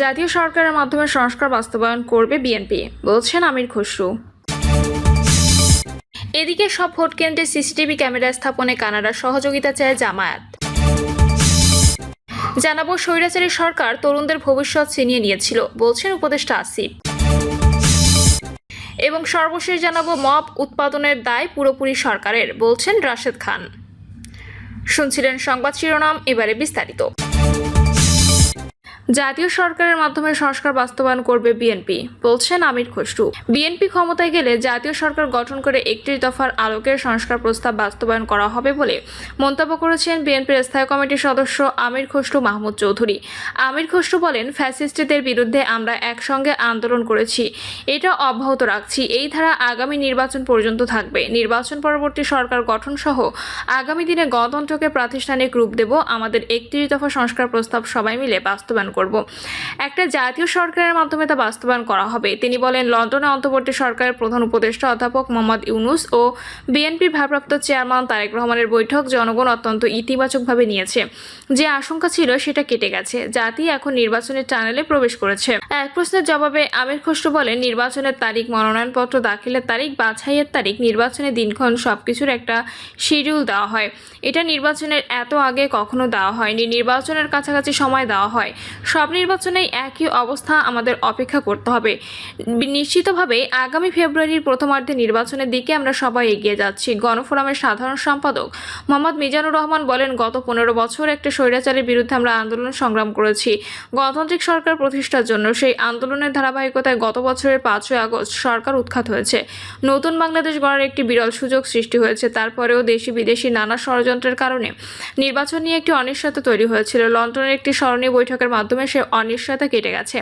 জাতীয় সরকারের মাধ্যমে সংস্কার বাস্তবায়ন করবে বিএনপি, বলছেন আমির খসরু। এদিকে সব ভোট কেন্দ্রে সিসিটিভি ক্যামেরা স্থাপনে কানাডার সহযোগিতা চায় জামায়াত। জানাব স্বৈরাচারী সরকার তরুণদের ভবিষ্যৎ ছিনিয়ে নিয়েছিল, বলছেন উপদেষ্টা আসিফ। এবং সর্বশেষ জানাব মব উৎপাদনের দায় পুরোপুরি সরকারের, বলছেন রাশেদ খান। শুনছিলেন সংবাদ শিরোনাম, এবারে বিস্তারিত। জাতীয় সরকারের মাধ্যমে সংস্কার বাস্তবায়ন করবে বিএনপি, বলছেন আমির খসরু। বিএনপি ক্ষমতায় গেলে জাতীয় সরকার গঠন করে একত্রিশ দফার আলোকের সংস্কার প্রস্তাব বাস্তবায়ন করা হবে বলে মন্তব্য করেছেন বিএনপির স্থায়ী কমিটির সদস্য আমির খসরু মাহমুদ চৌধুরী। আমির খসরু বলেন, ফ্যাসিস্টদের বিরুদ্ধে আমরা একসঙ্গে আন্দোলন করেছি। এটা অব্যাহত রাখছি। এই ধারা আগামী নির্বাচন পর্যন্ত থাকবে। নির্বাচন পরবর্তী সরকার গঠন সহ আগামী দিনে গণতন্ত্রকে প্রাতিষ্ঠানিক রূপ দেব। আমাদের একত্রিশ দফা সংস্কার প্রস্তাব সবাই মিলে বাস্তবায়ন করব একটা জাতীয় সরকারের মাধ্যমে তা বাস্তবায়ন করা হবে। তিনি বলেন, লন্ডনে অন্তর্বর্তী সরকারের প্রধান উপদেষ্টা অধ্যাপক মোহাম্মদ ইউনুস ও বিএনপির ভারপ্রাপ্ত চেয়ারম্যান তারেক রহমানের বৈঠক জনগণ অত্যন্ত ইতিবাচকভাবে নিয়েছে। যে আশঙ্কা ছিল, সেটা কেটে গেছে। জাতি এখন নির্বাচনের টানেলে প্রবেশ করেছে। এক প্রশ্নের জবাবে আমির খসরু বলেন, নির্বাচনের তারিখ, মনোনয়নপত্র, দাখিলের তারিখ, বাছাইয়ের তারিখ নির্বাচনের দিনক্ষণ সবকিছুর একটা শিডিউল দেওয়া হয়। এটা নির্বাচনের এত আগে কখনো দেওয়া হয়নি। নির্বাচনের কাছাকাছি সময় দেওয়া হয়। সব নির্বাচনেই একই অবস্থা আমাদের অপেক্ষা করতে হবে। নিশ্চিতভাবে আগামী ফেব্রুয়ারির প্রথমার্ধে নির্বাচনের দিকে আমরা সবাই এগিয়ে যাচ্ছি। গণফোরামের সাধারণ সম্পাদক মোহাম্মদ মিজানুর রহমান বলেন, গত পনেরো বছর একটা স্বৈরাচারের বিরুদ্ধে আমরা আন্দোলন সংগ্রাম করেছি। গণতান্ত্রিক সরকার প্রতিষ্ঠার জন্য সেই আন্দোলনের ধারাবাহিকতায় গত বছরের পাঁচই আগস্ট সরকার উৎখাত হয়েছে। নতুন বাংলাদেশ গড়ার একটি বিরল সুযোগ সৃষ্টি হয়েছে। তারপরেও দেশি বিদেশি নানা ষড়যন্ত্রের কারণে নির্বাচন নিয়ে একটি অনিশ্চয়তা তৈরি হয়েছিল। লন্ডনের একটি স্মরণীয় বৈঠকের মাধ্যমে সে অনিশ্চয়তা কেটে গেছে।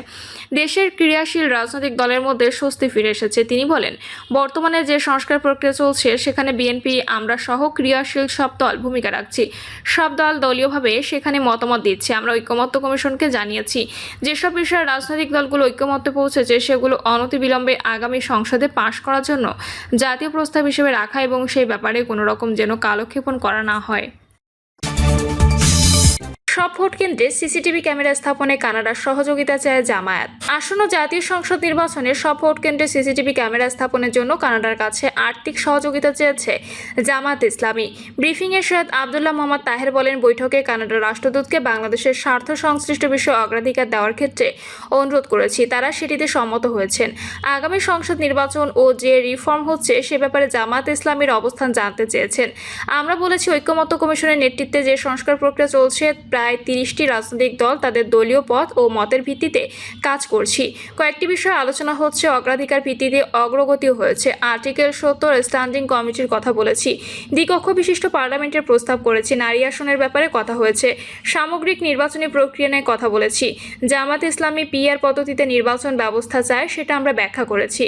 দেশের ক্রিয়াশীল রাজনৈতিক দলের মধ্যে স্বস্তি ফিরে এসেছে, তিনি বলেন। বর্তমানে যে সংস্কার প্রক্রিয়া চলছে, সেখানে বিএনপি, আমরা সহ ক্রিয়াশীল সব দল ভূমিকা রাখছি। সব দল দলীয়ভাবে সেখানে মতামত দিচ্ছে। আমরা ঐক্যমত্য কমিশনকে জানিয়েছি, যেসব বিষয়ে রাজনৈতিক দলগুলো ঐক্যমত্যে পৌঁছেছে, সেগুলো অনতিবিলম্বে আগামী সংসদে পাশ করার জন্য জাতীয় প্রস্তাব হিসেবে রাখা এবং সেই ব্যাপারে কোনো রকম যেন কালক্ষেপণ করা না হয়। সব ভোট কেন্দ্রে সিসিটিভি ক্যামেরা স্থাপনে কানাডার সহযোগিতা চায় জামায়াত। আসন্ন জাতীয় সংসদ নির্বাচনে সব ভোট কেন্দ্রে সিসিটিভি ক্যামেরা স্থাপনের জন্য কানাডার কাছে আর্থিক সহযোগিতা চেয়েছে জামায়াত ইসলামী। ব্রিফিংয়ে সৈয়দ আবদুল্লাহ মোহাম্মদ তাহের বলেন, বৈঠকে কানাডার রাষ্ট্রদূতকে বাংলাদেশের স্বার্থ সংশ্লিষ্ট বিষয়ে অগ্রাধিকার দেওয়ার ক্ষেত্রে অনুরোধ করেছি। তারা সেটিতে সম্মত হয়েছেন। আগামী সংসদ নির্বাচন ও যে রিফর্ম হচ্ছে, সে ব্যাপারে জামায়াত ইসলামীর অবস্থান জানতে চেয়েছেন। আমরা বলেছি, ঐক্যমত্য কমিশনের নেতৃত্বে যে সংস্কার প্রক্রিয়া চলছে, প্রায় তিরিশটি রাজনৈতিক দল তাদের দলীয় পথ ও মতের ভিত্তিতে কাজ করছি। কয়েকটি বিষয়ে আলোচনা হচ্ছে, অগ্রাধিকার ভিত্তিতে অগ্রগতিও হয়েছে। আর্টিকেল সত্তর স্ট্যান্ডিং কমিটির কথা বলেছি। দ্বিকক্ষ বিশিষ্ট পার্লামেন্টের প্রস্তাব করেছি, নারী আসনের ব্যাপারে কথা হয়েছে। সামগ্রিক নির্বাচনী প্রক্রিয়া নিয়ে কথা বলেছি। জামাত ইসলামী পিআর পদ্ধতিতে নির্বাচন ব্যবস্থা চায় সেটা আমরা ব্যাখ্যা করেছি।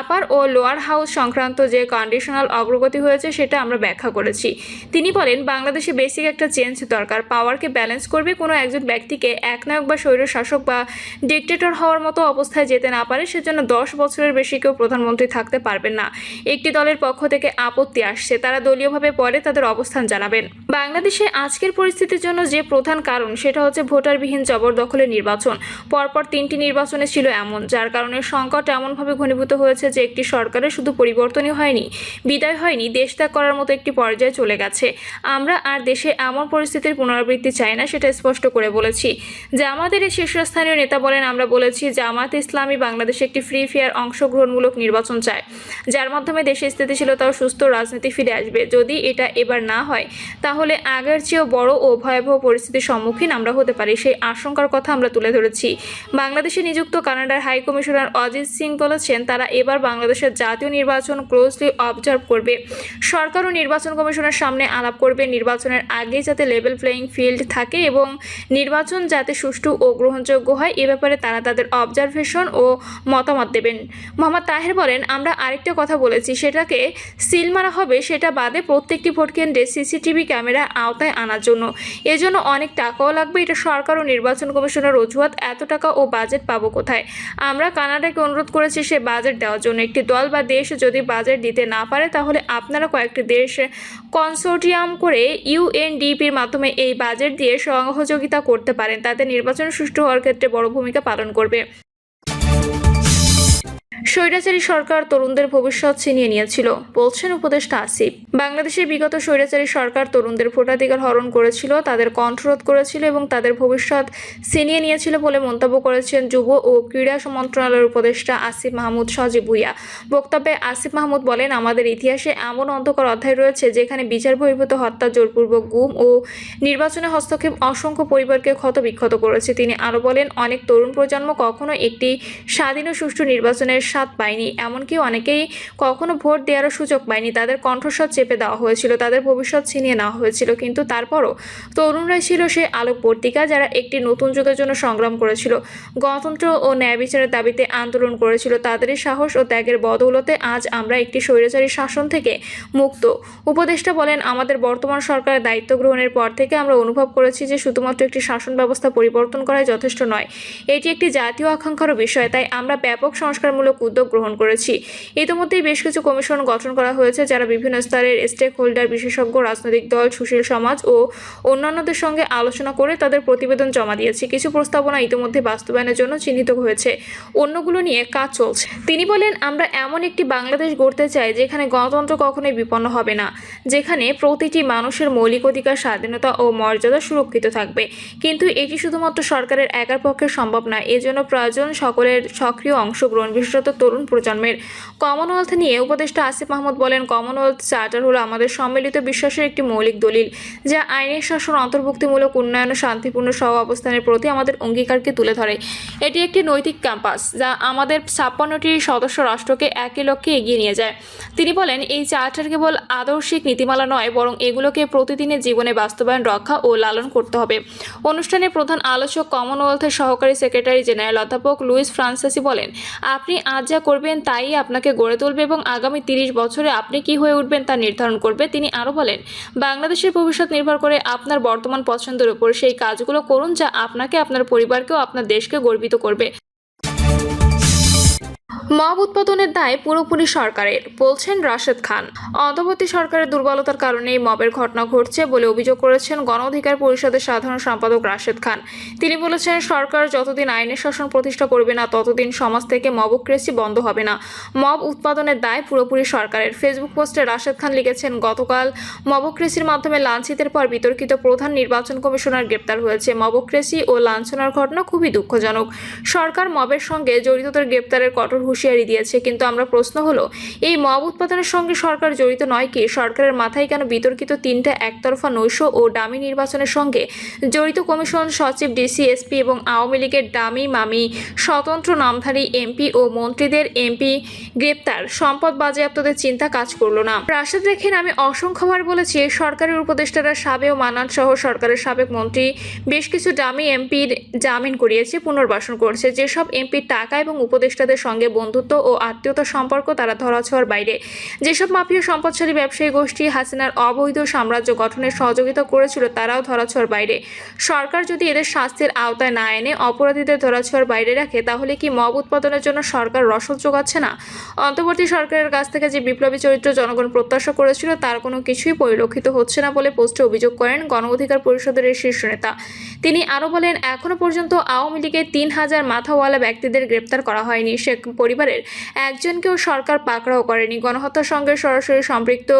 আপার ও লোয়ার হাউস সংক্রান্ত যে কন্ডিশনাল অগ্রগতি হয়েছে সেটা আমরা ব্যাখ্যা করেছি। তিনি বলেন, বাংলাদেশে বেসিক একটা চেঞ্জ দরকার। পাওয়ারকে ব্যালেন্স করবে, কোনো একজন ব্যক্তিকে একনায়ক বা স্বৈর শাসক বা ডিকটেটর হওয়ার মতো অবস্থায় যেতে না পারে, সেজন্য দশ বছরের বেশি কেউ প্রধানমন্ত্রী থাকতে পারবেন না। একটি দলের পক্ষ থেকে আপত্তি আসছে, তারা দলীয়ভাবে পরে তাদের অবস্থান জানাবেন। বাংলাদেশে আজকের পরিস্থিতির জন্য যে প্রধান কারণ, সেটা হচ্ছে ভোটারবিহীন জবরদখলের নির্বাচন। পরপর তিনটি নির্বাচনে ছিল এমন, যার কারণে সংকট এমনভাবে ঘনীভূত হয়েছে যে একটি সরকারের শুধু পরিবর্তনই হয়নি, বিদায় হয়নি, দেশ ত্যাগ করার মতো একটি পর্যায়ে চলে গেছে। আমরা আর দেশে এমন পরিস্থিতির পুনরাবৃত্তি চাই না সেটা স্পষ্ট করে বলেছি। জামাতের এই শীর্ষস্থানীয় নেতা বলেন, আমরা বলেছি, জামাত ইসলামী বাংলাদেশে একটি ফ্রি ফেয়ার অংশগ্রহণমূলক নির্বাচন চায়। যার মাধ্যমে দেশে স্থিতিশীলতা ও সুস্থ রাজনীতি ফিরে আসবে। যদি এটা এবার না হয়, তাহলে আগের চেয়েও বড় ও ভয়াবহ পরিস্থিতির সম্মুখীন আমরা হতে পারি। সেই আশঙ্কার কথা আমরা তুলে ধরেছি। বাংলাদেশে নিযুক্ত কানাডার হাই কমিশনার অজিত সিং বলেছেন, তারা এবার বাংলাদেশের জাতীয় নির্বাচন ক্লোজলি অবজার্ভ করবে। সরকার ও নির্বাচন কমিশনের সামনে আলাপ করবে। নির্বাচনের আগে যাতে লেভেল প্লেয়িং ফিল্ড থাকে এবং নির্বাচন যাতে সুষ্ঠু ও গ্রহণযোগ্য হয়, এ ব্যাপারে তারা তাদের অবজারভেশন ও মতামত দেবেন। মোহাম্মদ তাহের বলেন, আমরা আরেকটা কথা বলেছি, সেটাকে সিল মারা হবে, সেটা বাদে প্রত্যেকটি ভোট কেন্দ্রে সিসিটিভি ক্যামেরা আওতায় আনার জন্য। এজন্য অনেক টাকাও লাগবে, এটা সরকার ও নির্বাচন কমিশনের অজুহাত, এত টাকা ও বাজেট পাবো কোথায়? আমরা কানাডাকে অনুরোধ করেছি সে বাজেট দেওয়ার জন্য। একটি দল বা দেশ যদি বাজেট দিতে না পারে, তাহলে আপনারা কয়েকটি দেশ কনসোর্টিয়াম করে ইউএনডিপির মাধ্যমে এই বাজেট দিয়ে সহযোগিতা করতে পারেন। তাতে নির্বাচন সুষ্ঠু হওয়ার ক্ষেত্রে বড় ভূমিকা পালন করবে। স্বৈরাচারী সরকার তরুণদের ভবিষ্যৎ ছিনিয়ে নিয়েছিল, বলছেন উপদেষ্টা আসিফ। বাংলাদেশের বিগত স্বৈরাচারী সরকার তরুণদের ভোটাধিকার হরণ করেছিল, তাদের কণ্ঠরোধ করেছিল এবং তাদের ভবিষ্যৎ ছিনিয়ে নিয়েছিল বলে মন্তব্য করেছেন যুব ও ক্রীড়া মন্ত্রণালয়ের উপদেষ্টা আসিফ মাহমুদ সজীব ভুইয়া। বক্তব্যে আসিফ মাহমুদ বলেন, আমাদের ইতিহাসে এমন অন্ধকার অধ্যায় রয়েছে যেখানে বিচার বহির্ভূত হত্যা জোরপূর্বক গুম ও নির্বাচনে হস্তক্ষেপ অসংখ্য পরিবারকে ক্ষতবিক্ষত করেছে। তিনি আরও বলেন, অনেক তরুণ প্রজন্ম কখনো একটি স্বাধীন ও সুষ্ঠু নির্বাচনের পায়নি। এমনকি অনেকেই কখনো ভোট দেওয়ারও সুযোগ পায়নি। তাদের কণ্ঠস্বর চেপে দেওয়া হয়েছিল, তাদের ভবিষ্যৎ ছিনিয়ে নেওয়া হয়েছিল। কিন্তু তারপরও তরুণরাই ছিল সেই আলোকবর্তিকা যারা একটি নতুন যুগের জন্য সংগ্রাম করেছিল। গণতন্ত্র ও ন্যায় বিচারের দাবিতে আন্দোলন করেছিল। তাদেরই সাহস ও ত্যাগের বদৌলতে আজ আমরা একটি স্বৈরাচারী শাসন থেকে মুক্ত। উপদেষ্টা বলেন, আমাদের বর্তমান সরকারের দায়িত্ব গ্রহণের পর থেকে আমরা অনুভব করেছি যে শুধুমাত্র একটি শাসন ব্যবস্থা পরিবর্তন করাই যথেষ্ট নয়। এটি একটি জাতীয় আকাঙ্ক্ষারও বিষয়। তাই আমরা ব্যাপক সংস্কারমূলক উদ্যোগ গ্রহণ করেছি। ইতিমধ্যেই বেশ কিছু কমিশন গঠন করা হয়েছে, যারা বিভিন্ন স্তরের স্টেক হোল্ডার বিশেষজ্ঞ, রাজনৈতিক দল, সুশীল সমাজ ও অন্যান্যদের সঙ্গে আলোচনা করে তাদের প্রতিবেদন জমা দিয়েছে। কিছু প্রস্তাবনা ইতিমধ্যে বাস্তবায়নের জন্য চিহ্নিত হয়েছে। অন্যগুলো নিয়ে কাজ চলছে। তিনি বলেন, আমরা এমন একটি বাংলাদেশ গড়তে চাই, যেখানে গণতন্ত্র কখনোই বিপন্ন হবে না, যেখানে প্রতিটি মানুষের মৌলিক অধিকার, স্বাধীনতা ও মর্যাদা সুরক্ষিত থাকবে। কিন্তু এটি শুধুমাত্র সরকারের একার পক্ষে সম্ভব নয় এজন্য প্রয়োজন সকলের সক্রিয় অংশগ্রহণ, বিশেষত তরুণ প্রজন্মের কমনওয়েলথ নিয়ে উপদেষ্টা আসিফ মাহমুদ বলেন কমনওয়েলথ চার্টার হলো আমাদের সম্মিলিত বিশ্বাসের একটি মৌলিক দলিল যা আইনের শাসন অন্তর্ভুক্তিমূলক উন্নয়ন ও শান্তিপূর্ণ সহ অবস্থানের প্রতি আমাদের অঙ্গীকারকে তুলে ধরে। এটি একটি নৈতিক ক্যাম্পাস যা আমাদের ছাপ্পান্নটি সদস্য রাষ্ট্রকে একই লক্ষ্যে এগিয়ে নিয়ে যায়। তিনি বলেন, এই চার্টার কেবল আদর্শিক নীতিমালা নয়, বরং এগুলোকে প্রতিদিনের জীবনে বাস্তবায়ন, রক্ষা ও লালন করতে হবে। অনুষ্ঠানে প্রধান আলোচক কমনওয়েলথের সহকারী সেক্রেটারি জেনারেল অধ্যাপক লুইস ফ্রান্সিসি বলেন, আপনি আজ যা করবেন তাই আপনাকে গড়ে তুলবে এবং আগামী তিরিশ বছরে আপনি কি হয়ে উঠবেন তা নির্ধারণ করবে। তিনি আরও বলেন, বাংলাদেশের ভবিষ্যৎ নির্ভর করে আপনার বর্তমান পছন্দের উপর সেই কাজগুলো করুন যা আপনাকে, আপনার পরিবারকেও, আপনার দেশকে গর্বিত করবে। মব উৎপাদনের দায় পুরোপুরি সরকারের, বলছেন রাশেদ খান। অন্তর্বর্তী সরকারের দুর্বলতার কারণে মবের ঘটনা ঘটছে বলে অভিযোগ করেছেন গণ অধিকার পরিষদের সাধারণ সম্পাদক রাশেদ খান। তিনি বলেছেন, সরকার যতদিন আইনের শাসন প্রতিষ্ঠা করবে না, ততদিন সমাজ থেকে মবক্রেসি বন্ধ হবে না। মব উৎপাদনের দায় পুরোপুরি সরকারের। ফেসবুক পোস্টে রাশেদ খান লিখেছেন, গতকাল মবক্রেসির মাধ্যমে লাঞ্ছিতের পর বিতর্কিত প্রধান নির্বাচন কমিশনার গ্রেপ্তার হয়েছে। মবক্রেসি ও লাঞ্ছনার ঘটনা খুবই দুঃখজনক। সরকার মবের সঙ্গে জড়িতদের গ্রেপ্তারের কঠোর হুঁশিয়ারি দিয়েছে। কিন্তু আমরা প্রশ্ন হলো, এই মব উৎপাদনের সঙ্গে সরকার জড়িত নয় কি? সরকারের মাথায় কেন বিতর্কিত তিনটা একতরফা নৈশ ও ডামি নির্বাচনের সঙ্গে জড়িত কমিশন সচিব, ডিসি, এসপি এবং আওয়ামী লীগের ডামি মামি, স্বতন্ত্র নামধারী এমপি ও মন্ত্রীদের এমপি গ্রেপ্তার? সম্পদ বাজেয়াপ্তদের চিন্তা কাজ করল না। প্রাসাদ রেখেন, আমি অসংখ্যবার বলেছি, সরকারের উপদেষ্টারা সাবে ও মানান সহ সরকারের সাবেক মন্ত্রী বেশ কিছু ডামি এমপির জামিন করিয়েছে, পুনর্বাসন করছে। যেসব এমপির টাকা এবং উপদেষ্টাদের সঙ্গে বন্ধুত্ব ও আত্মীয়তার সম্পর্ক তারা ধরাছোঁয়ার বাইরে। যেসব মাফিয়া সম্পদশালী ব্যবসায়ী গোষ্ঠী হাসিনার অবৈধ সাম্রাজ্য গঠনের সহযোগিতা করেছিল, তারাও ধরাছোঁয়ার বাইরে। সরকার যদি এদের শাস্তির আওতায় না এনে অপরাধীদের ধরাছোঁয়ার বাইরে রাখে, তাহলে কি মব উৎপাদনের জন্য সরকার রসদ যোগাচ্ছে না? অন্তর্বর্তী সরকারের কাছ থেকে যে বিপ্লবী চরিত্র জনগণ প্রত্যাশা করেছিল, তার কোনো কিছুই পরিলক্ষিত হচ্ছে না বলে পোস্টে অভিযোগ করেন গণ অধিকার পরিষদের এই শীর্ষ নেতা। তিনি আরও বলেন এখনও পর্যন্ত আওয়ামী লীগের তিন হাজার মাথাওয়ালা ব্যক্তিদের গ্রেপ্তার করা হয়নি। সে পরিবারের একজনকেও সরকার পাকড়াও করেনি। গণহত্যার সঙ্গে সরাসরি সম্পৃক্ত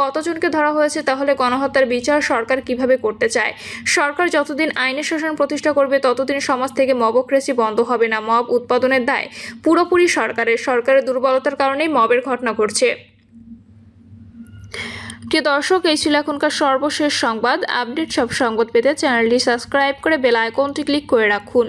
কতজনকে ধরা হয়েছে তাহলে গণহত্যার বিচার সরকার কীভাবে করতে চায়? সরকার যতদিন আইনের শাসন প্রতিষ্ঠা করবে, ততদিন সমাজ থেকে মবক্রেসি বন্ধ হবে না। মব উৎপাদনের দায় পুরোপুরি সরকারের। সরকারের দুর্বলতার কারণেই মবের ঘটনা ঘটছে। প্রিয় দর্শক, এই ছিল এখনকার সর্বশেষ সংবাদ। আপডেট সব সংবাদ পেতে চ্যানেলটি সাবস্ক্রাইব করে বেল আইকনটি ক্লিক করে রাখুন।